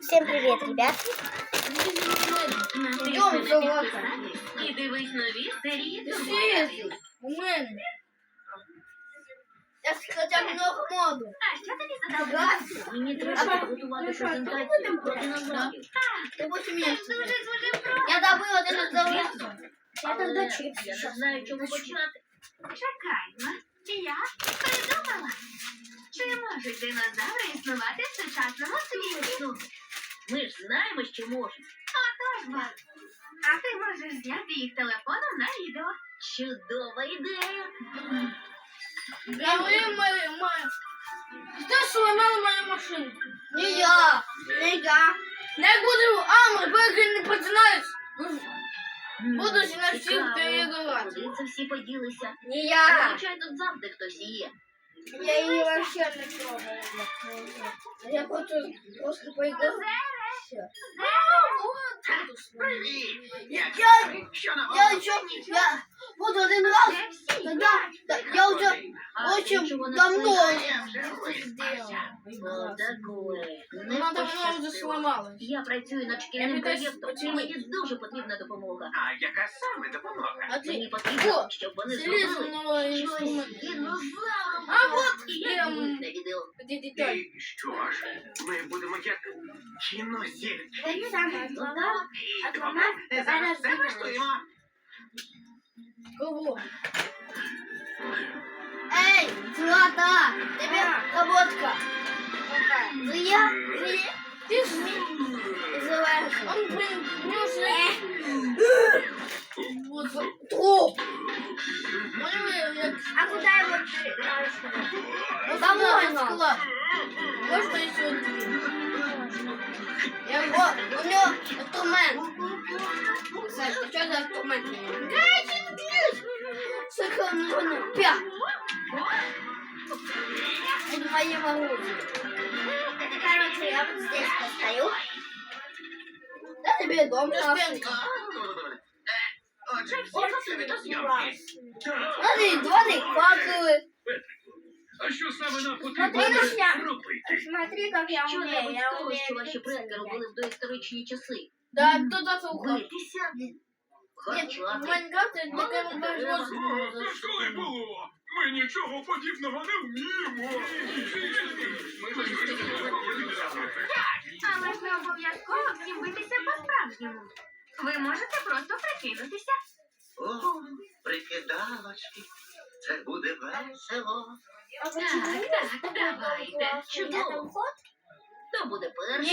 Всем привет, ребят. Идем за І дивись нові серії Серйозно? У мене. Я ж хоча б много моду. А що тобі задали? Мені треба готувати презентацію про динозаврів. Ти будь місце. Дуже дуже просто. Я добила динозавра. Я Але тогда чипсы Я не сейчас. знаю, чому почати. Чекаймо. Я придумала. Чи можуть динозаври існувати в сучасному світі? Ми ж знаємо, що можуть. Отож, бо. А ти можеш зняти їх телефоном на відео. Чудова ідея. Я мою мою мою. Хто сломав мою машину? Не я. Не я. Не буду, а, ми поки не починаєш. Буду ж на всіх переговорити. Це всі поділися? Не я. Зазвичай тут завжди хтось є. Я її вообще не трогаю. Я хочу просто поиграть. Привіт! Я, я еще, я вот один раз, тогда, я уже очень давно Я вже виспався. О, такое. Не Она давно уже сломалась. Я працюю над Я шкільним проєктом. і. Мені дуже потрібна допомога. А яка саме допомога? А Мені ты, потрібно, О, щоб вони зробили щось инструмента. Динозавром. А вот І я я, зніму м, це відео. Подожди, дай. І що ж, ми будемо як кінозірки. Так само зараз влаштуємо. Кого? Эй, Злата, тебе работка. Я, Класс. Можно и сюда? Я его... У него инструмент. Саш, ты а что за инструмент? Гайчин ключ! Сохранено. Пя! Это мое оружие. Короче, я вот здесь постою. Да тебе дом Жестенько. Отже, всі відеозйомки. Смотри, два дикфакові. А що саме нам Смотри потрібно на меня. робити? Смотри, как я Що умею. небудь Я того, умею що ваші пиццы предки робили в доісторичні часи. Да, кто-то сухой. Битися, Нет, в харчувати. Майнкрафте такая возможность. Що й було? Ми нічого подібного не вміємо. Але ж не обов'язково всім битися по-справжньому. Ви можете просто прикинутися. О, прикидалочки. Це буде весело. А? Так, так, давайте. Чому? Там ход? Хто буде перший?